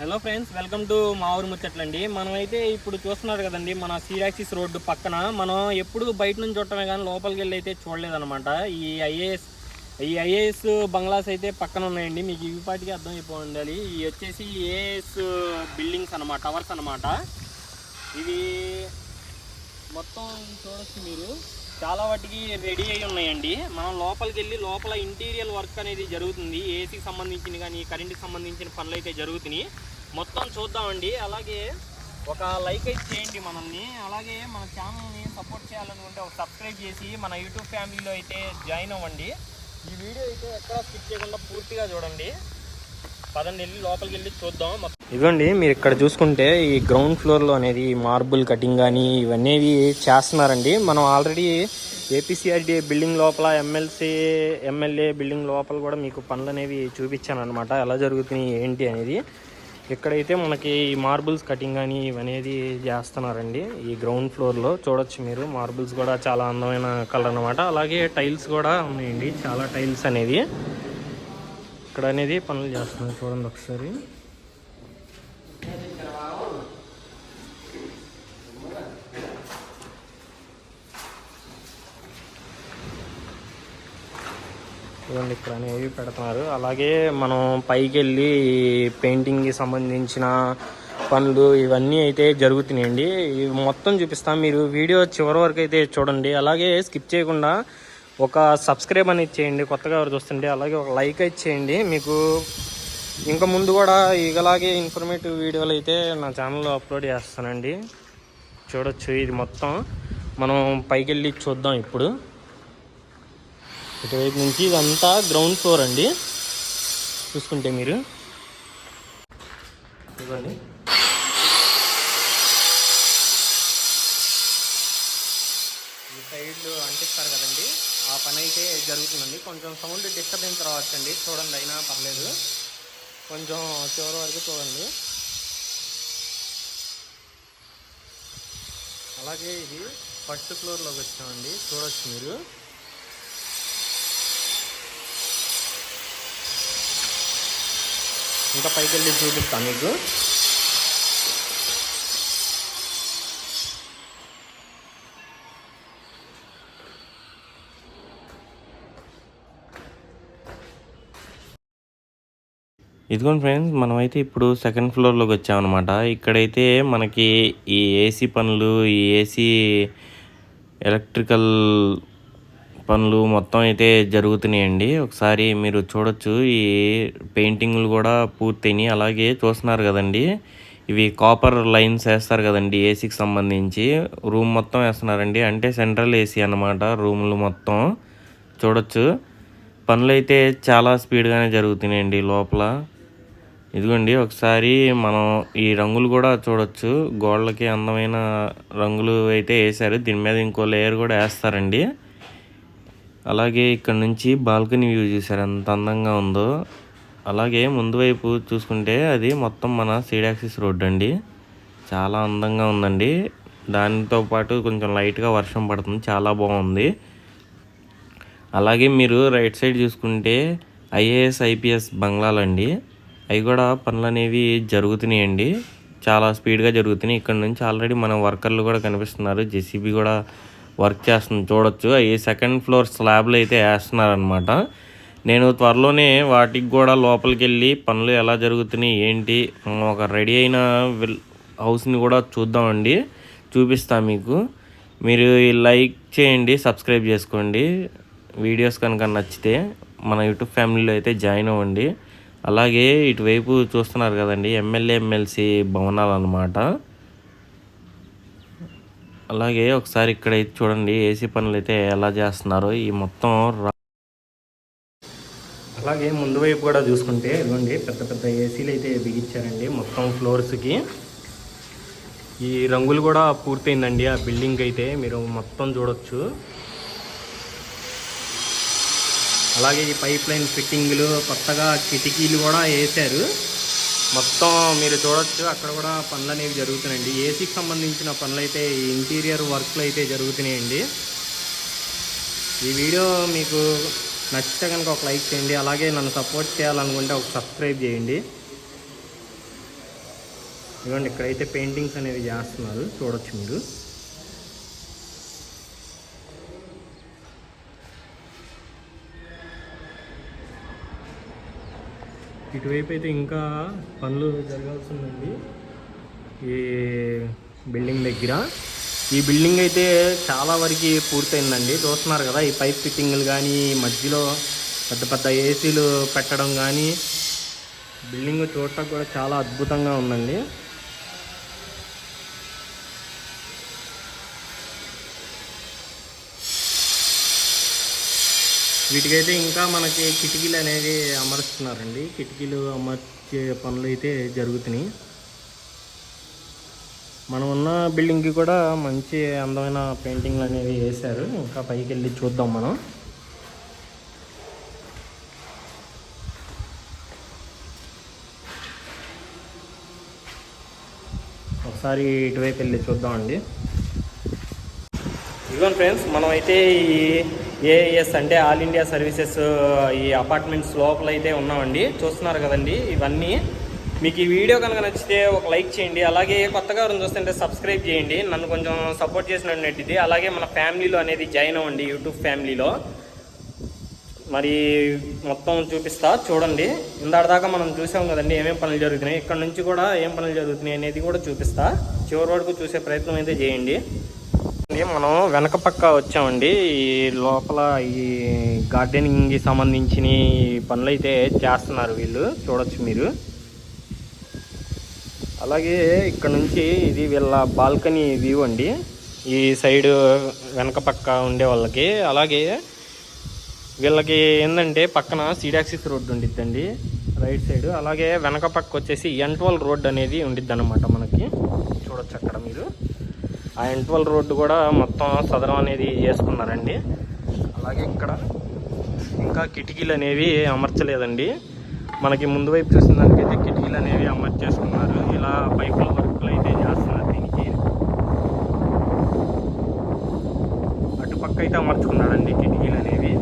Hello friends welcome to మా ఊరు ముచ్చట్లండి మనమైతే ఇప్పుడు చూస్తున్నారు కదండి మన సీరాక్సిస్ రోడ్డు పక్కన. మనం ఎప్పుడు బయట నుంచి చూడటమే కానీ లోపలికి వెళ్ళి అయితే చూడలేదన్నమాట. ఈ ఐఏఎస్ ఈ ఐఏఎస్ బంగ్లాస్ అయితే పక్కన ఉన్నాయండి. మీకు ఇవి పాటికి అర్థం అయిపోయి ఉండాలి ఇవి వచ్చేసి ఏఎస్ బిల్డింగ్స్ అన్నమాట టవర్స్ అనమాట ఇవి మొత్తం చూడొచ్చు మీరు. చాలా వాటికి రెడీ అయి ఉన్నాయండి. మనం లోపలికి వెళ్ళి లోపల ఇంటీరియర్ వర్క్ అనేది జరుగుతుంది. ఏసీకి సంబంధించిన కానీ కరెంట్కి సంబంధించిన పనులు అయితే జరుగుతున్నాయి. మొత్తం చూద్దామండి. అలాగే ఒక లైక్ అయితే చేయండి మనల్ని. అలాగే మన ఛానల్ని సపోర్ట్ చేయాలనుకుంటే ఒక సబ్స్క్రైబ్ చేసి మన యూట్యూబ్ ఫ్యామిలీలో అయితే జాయిన్ అవ్వండి. ఈ వీడియో అయితే ఎక్కడ స్కిప్ చేయకుండా పూర్తిగా చూడండి. పదండి వెళ్ళి లోపలికి వెళ్ళి చూద్దాం. ఇదిగోండి మీరు ఇక్కడ చూసుకుంటే ఈ గ్రౌండ్ ఫ్లోర్లో అనేది మార్బుల్ కటింగ్ కానీ ఇవన్నీ చేస్తున్నారండి. మనం ఆల్రెడీ ఏపీసీఆర్డీ బిల్డింగ్ లోపల ఎమ్మెల్సీ ఎమ్మెల్యే బిల్డింగ్ లోపల కూడా మీకు పనులు అనేవి చూపించాను అనమాట ఎలా జరుగుతున్నాయి ఏంటి అనేది. ఇక్కడైతే మనకి ఈ మార్బుల్స్ కటింగ్ కానీ ఇవనేది చేస్తున్నారండి. ఈ గ్రౌండ్ ఫ్లోర్లో చూడొచ్చు మీరు. మార్బుల్స్ కూడా చాలా అందమైన కలర్ అనమాట అలాగే టైల్స్ కూడా ఉన్నాయండి. చాలా టైల్స్ అనేది ఇక్కడ అనేది పనులు చేస్తున్నారు చూడండి ఒకసారి. చూడండి ఇక్కడ అనేవి పెడుతున్నారు. అలాగే మనం పైకి వెళ్ళి పెయింటింగ్కి సంబంధించిన పనులు ఇవన్నీ అయితే జరుగుతున్నాయండి. ఇవి మొత్తం చూపిస్తాం మీరు వీడియో చివరి వరకు అయితే చూడండి. అలాగే స్కిప్ చేయకుండా ఒక సబ్స్క్రైబ్ అనేది చేయండి కొత్తగా ఎవరు చూస్తుంటే. అలాగే ఒక లైక్ అయితే చేయండి. మీకు ఇంకా ముందు కూడా ఇలాగే ఇన్ఫర్మేటివ్ వీడియోలు అయితే నా ఛానల్లో అప్లోడ్ చేస్తానండి. చూడొచ్చు ఇది మొత్తం. మనం పైకి వెళ్ళి చూద్దాం ఇప్పుడు. ఇటువైపు నుంచి ఇదంతా గ్రౌండ్ ఫ్లోర్ అండి. చూసుకుంటే మీరు. ఇవ్వండి. ఈ సైడ్లు అంటిస్తారు కదండి. ఆ పని అయితే జరుగుతుందండి. కొంచెం సౌండ్ డిస్టర్బెన్స్ రావచ్చండి చూడండి అయినా పర్లేదు. కొంచెం చివరి వరకు చూడండి. అలాగే ఇది ఫస్ట్ ఫ్లోర్లోకి వచ్చామండి. చూడొచ్చు మీరు. ఇంకా పైకి వెళ్ళి చూపిస్తాను మీకు. ఇదిగోండి ఫ్రెండ్స్ మనమైతే ఇప్పుడు సెకండ్ ఫ్లోర్లోకి వచ్చామన్నమాట. ఇక్కడైతే మనకి ఈ ఏసీ పనులు ఈ ఏసీ ఎలక్ట్రికల్ పనులు మొత్తం అయితే జరుగుతున్నాయండి. ఒకసారి మీరు చూడొచ్చు ఈ పెయింటింగ్లు కూడా పూర్తయినాయి. అలాగే చూస్తున్నారు కదండి ఇవి కాపర్ లైన్స్ వేస్తారు కదండి ఏసీకి సంబంధించి. రూమ్ మొత్తం వేస్తున్నారండి అంటే సెంట్రల్ ఏసీ అన్నమాట రూములు మొత్తం. చూడొచ్చు. పనులు అయితే చాలా స్పీడ్గానే జరుగుతున్నాయండి లోపల. ఇదిగోండి ఒకసారి మనం ఈ రంగులు కూడా చూడొచ్చు. గోడలకి అందమైన రంగులు అయితే వేశారు. దీని మీద ఇంకో లేయర్ కూడా వేస్తారండి. అలాగే ఇక్కడ నుంచి బాల్కనీ వ్యూ చూసారు ఎంత అందంగా ఉందో. అలాగే ముందు వైపు చూసుకుంటే అది మొత్తం మన సీడాక్సిస్ రోడ్ అండి. చాలా అందంగా ఉందండి. దానితో పాటు కొంచెం లైట్గా వర్షం పడుతుంది. చాలా బాగుంది. అలాగే మీరు రైట్ సైడ్ చూసుకుంటే ఐఏఎస్ ఐపీఎస్ బంగ్లాలండి. అవి కూడా పనులు అనేవి జరుగుతున్నాయండి. చాలా స్పీడ్గా జరుగుతున్నాయి. ఇక్కడ నుంచి ఆల్రెడీ మన వర్కర్లు కూడా కనిపిస్తున్నారు. జెసిబి కూడా వర్క్ చేస్తుంది. చూడొచ్చు. అవి సెకండ్ ఫ్లోర్ స్లాబ్లు అయితే వేస్తున్నారనమాట నేను త్వరలోనే వాటికి కూడా లోపలికి వెళ్ళి పనులు ఎలా జరుగుతున్నాయి ఏంటి ఒక రెడీ అయిన విల్ హౌస్ని కూడా చూద్దామండి. చూపిస్తా మీకు. మీరు లైక్ చేయండి సబ్స్క్రైబ్ చేసుకోండి. వీడియోస్ కనుక నచ్చితే మన యూట్యూబ్ ఫ్యామిలీలో అయితే జాయిన్ అవ్వండి. అలాగే ఇటువైపు చూస్తున్నారు కదండి ఎమ్మెల్యే ఎమ్మెల్సీ భవనాలు అనమాట అలాగే ఒకసారి ఇక్కడ చూడండి ఏసీ పనులు అయితే ఎలా చేస్తున్నారు. ఈ మొత్తం అలాగే ముందు వైపు కూడా చూసుకుంటే ఇదిగోండి పెద్ద పెద్ద ఏసీలు అయితే బిగించారండి మొత్తం ఫ్లోర్స్కి ఈ రంగులు కూడా పూర్తయిందండి ఆ బిల్డింగ్ అయితే మీరు మొత్తం చూడొచ్చు. అలాగే ఈ పైప్ లైన్ ఫిట్టింగ్లు కొత్తగా కిటికీలు కూడా వేశారు. మొత్తం మీరు చూడొచ్చు అక్కడ కూడా పనులు అనేవి జరుగుతున్నాయండి ఏసీకి సంబంధించిన పనులు అయితే ఈ ఇంటీరియర్ వర్క్లు అయితే జరుగుతున్నాయండి. ఈ వీడియో మీకు నచ్చితే కనుక ఒక లైక్ చేయండి అలాగే నన్ను సపోర్ట్ చేయాలనుకుంటే ఒక సబ్స్క్రైబ్ చేయండి. ఇదిగోండి ఇక్కడైతే పెయింటింగ్స్ అనేవి చేస్తున్నారు చూడొచ్చు మీరు. ఇటువైపు అయితే ఇంకా పనులు జరగాల్సి ఉందండి ఈ బిల్డింగ్ దగ్గర. ఈ బిల్డింగ్ అయితే చాలా వరకు పూర్తయిందండి. చూస్తున్నారు కదా ఈ పైప్ ఫిట్టింగ్లు కానీ మధ్యలో పెద్ద పెద్ద ఏసీలు పెట్టడం కానీ బిల్డింగ్ చూడటం కూడా చాలా అద్భుతంగా ఉందండి. వీటికైతే ఇంకా మనకి కిటికీలు అనేవి అమరుస్తున్నారండి. కిటికీలు అమర్చే పనులు అయితే జరుగుతున్నాయి. మనం ఉన్న బిల్డింగ్కి కూడా మంచి అందమైన పెయింటింగ్లు అనేవి వేశారు. ఇంకా పైకి వెళ్ళి చూద్దాం మనం. ఒకసారి ఇటువైపు వెళ్ళి చూద్దామండి. ఇదిగోండి ఫ్రెండ్స్ మనం అయితే ఈ ఏఎస్ అంటే ఆల్ ఇండియా సర్వీసెస్ ఈ అపార్ట్మెంట్స్ లోపల అయితే ఉన్నామండి. చూస్తున్నారు కదండి ఇవన్నీ. మీకు ఈ వీడియో కనుక నచ్చితే ఒక లైక్ చేయండి. అలాగే కొత్తగా ఎవరైనా చూస్తుంటే సబ్స్క్రైబ్ చేయండి. నన్ను కొంచెం సపోర్ట్ చేసినట్టు అలాగే మన ఫ్యామిలీలో అనేది జాయిన్ అవ్వండి యూట్యూబ్ ఫ్యామిలీలో. మరి మొత్తం చూపిస్తా చూడండి. ఇందాక మనం చూసాం కదండి ఏమేమి పనులు జరుగుతున్నాయి. ఇక్కడ నుంచి కూడా ఏం పనులు జరుగుతున్నాయి అనేది కూడా చూపిస్తా. చివరి వరకు చూసే ప్రయత్నం అయితే చేయండి. మనం వెనక పక్క వచ్చామండి. ఈ లోపల ఈ గార్డెనింగ్కి సంబంధించిన పనులు అయితే చేస్తున్నారు వీళ్ళు. చూడొచ్చు మీరు. అలాగే ఇక్కడ నుంచి ఇది వీళ్ళ బాల్కనీ వ్యూ అండి. ఈ సైడ్ వెనక పక్క ఉండే వాళ్ళకి. అలాగే వీళ్ళకి ఏంటంటే పక్కన సీడాక్సిస్ రోడ్డు ఉండిద్దండి రైట్ సైడ్. అలాగే వెనక పక్క వచ్చేసి ఎంట్వల్ రోడ్ అనేది ఉండిద్ది అనమాట మనకి. చూడొచ్చు అక్కడ మీరు. ఆ ఇంటర్వల్ రోడ్డు కూడా మొత్తం సదరం అనేది చేసుకున్నారండి. అలాగే ఇక్కడ ఇంకా కిటికీలు అనేవి అమర్చలేదండి. మనకి ముందు వైపు చూసిన దానికైతే కిటికీలు అనేవి అమర్చేసుకున్నారు. ఇలా పైపుల వర్క్లు అయితే చేస్తున్నారు దీనికి. అటుపక్క అయితే అమర్చుకున్నాడండి కిటికీలు అనేవి.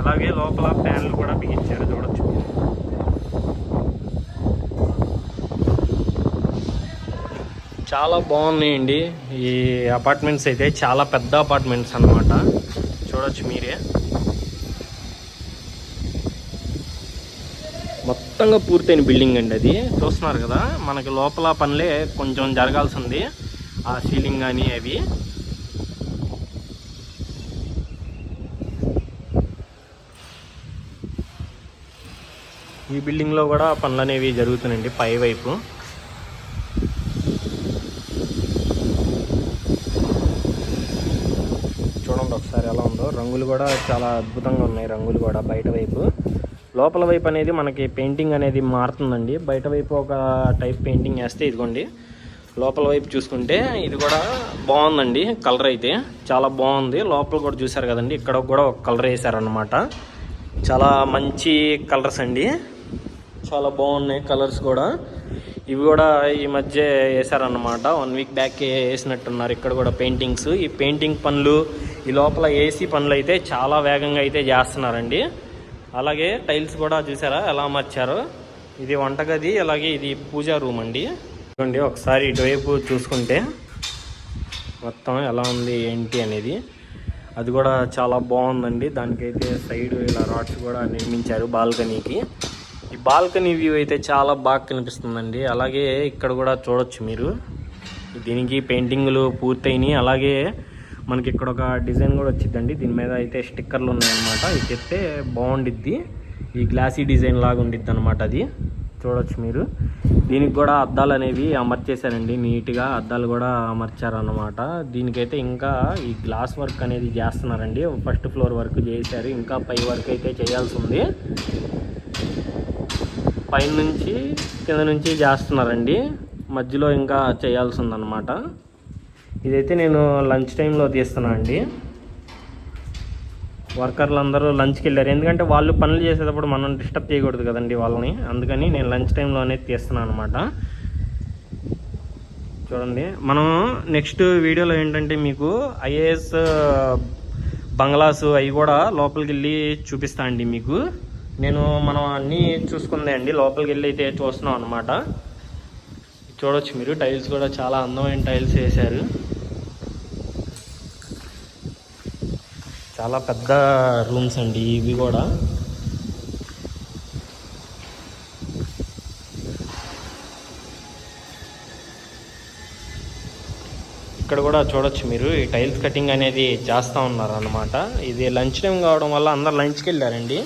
అలాగే లోపల ఫ్యాన్లు కూడా బిగించారు చూడొచ్చు. చాలా బాగున్నాయండి. ఈ అపార్ట్మెంట్స్ అయితే చాలా పెద్ద అపార్ట్మెంట్స్ అన్నమాట. చూడొచ్చు మీరే. మొత్తంగా పూర్తయిన బిల్డింగ్ అండి అది. చూస్తున్నారు కదా మనకి లోపల పనులే కొంచెం జరగాల్సి ఉంది ఆ సీలింగ్ కానీ అవి. ఈ బిల్డింగ్లో కూడా పనులు అనేవి జరుగుతున్నాయండి పై వైపు చూడండి ఒకసారి ఎలా ఉందో రంగులు కూడా చాలా అద్భుతంగా ఉన్నాయి రంగులు కూడా బయట వైపు. లోపల వైపు అనేది మనకి పెయింటింగ్ అనేది మారుతుందండి. బయట వైపు ఒక టైప్ పెయింటింగ్ వేస్తే ఇదిగోండి. లోపల వైపు చూసుకుంటే ఇది కూడా బాగుందండి కలర్ అయితే చాలా బాగుంది. లోపల కూడా చూసారు కదండి ఇక్కడ కూడా ఒక కలర్ వేసారనమాట చాలా మంచి కలర్స్ అండి. చాలా బాగున్నాయి కలర్స్ కూడా. ఇవి కూడా ఈ మధ్య వేసారన్నమాట వన్ వీక్ బ్యాక్ వేసినట్టున్నారు. ఇక్కడ కూడా పెయింటింగ్స్ ఈ పెయింటింగ్ పనులు ఈ లోపల ఏసీ పనులు అయితే చాలా వేగంగా అయితే చేస్తున్నారండి. అలాగే టైల్స్ కూడా చూసారా? ఎలా మార్చారు ఇది వంటగది అలాగే ఇది పూజా రూమ్ అండి. చూడండి ఒకసారి ఇటువైపు చూసుకుంటే మొత్తం ఎలా ఉంది ఏంటి అనేది. అది కూడా చాలా బాగుందండి. దానికైతే సైడ్ ఇలా రాడ్స్ కూడా నిర్మించారు బాల్కనీకి. ఈ బాల్కనీ వ్యూ అయితే చాలా బాగా కనిపిస్తుందండి. అలాగే ఇక్కడ కూడా చూడొచ్చు మీరు. దీనికి పెయింటింగ్లు పూర్తయినాయి. అలాగే మనకి ఇక్కడ ఒక డిజైన్ కూడా వచ్చిందండి. దీని మీద అయితే స్టిక్కర్లు ఉన్నాయన్నమాట. ఇది చెప్తే బాగుండిద్ది. ఈ గ్లాసీ డిజైన్ లాగా ఉండిద్ది అనమాట అది. చూడొచ్చు మీరు. దీనికి కూడా అద్దాలు అనేవి అమర్చేశారండి. నీట్గా అద్దాలు కూడా అమర్చారన్నమాట. దీనికైతే ఇంకా ఈ గ్లాస్ వర్క్ అనేది చేస్తున్నారండి. ఫస్ట్ ఫ్లోర్ వర్క్ చేశారు. ఇంకా పై వర్క్ అయితే చేయాల్సి ఉంది. పైన నుంచి కింద నుంచి చేస్తున్నారండి. మధ్యలో ఇంకా చేయాల్సి ఉందన్నమాట ఇదైతే నేను లంచ్ టైంలో తీస్తున్నా అండి. వర్కర్లు అందరూ లంచ్కి వెళ్ళారు. ఎందుకంటే వాళ్ళు పనులు చేసేటప్పుడు మనం డిస్టర్బ్ చేయకూడదు కదండి వాళ్ళని. అందుకని నేను లంచ్ టైంలోనే తీస్తున్నాను అనమాట చూడండి. మనం నెక్స్ట్ వీడియోలో ఏంటంటే మీకు ఐఏఎస్ బంగ్లాస్ అవి కూడా లోపలికి వెళ్ళి చూపిస్తా అండి మీకు. నేను మనం అన్నీ చూసుకుందే అండి. లోపలికి వెళ్ళి అయితే చూస్తున్నాం అనమాట చూడొచ్చు మీరు. టైల్స్ కూడా చాలా అందమైన టైల్స్ వేశారు. చాలా పెద్ద రూమ్స్ అండి ఇవి కూడా. ఇక్కడ కూడా చూడొచ్చు మీరు. ఈ టైల్స్ కటింగ్ అనేది చేస్తూ ఉన్నారు అనమాట ఇది లంచ్ టైం కావడం వల్ల అందరు లంచ్కి వెళ్ళారండి.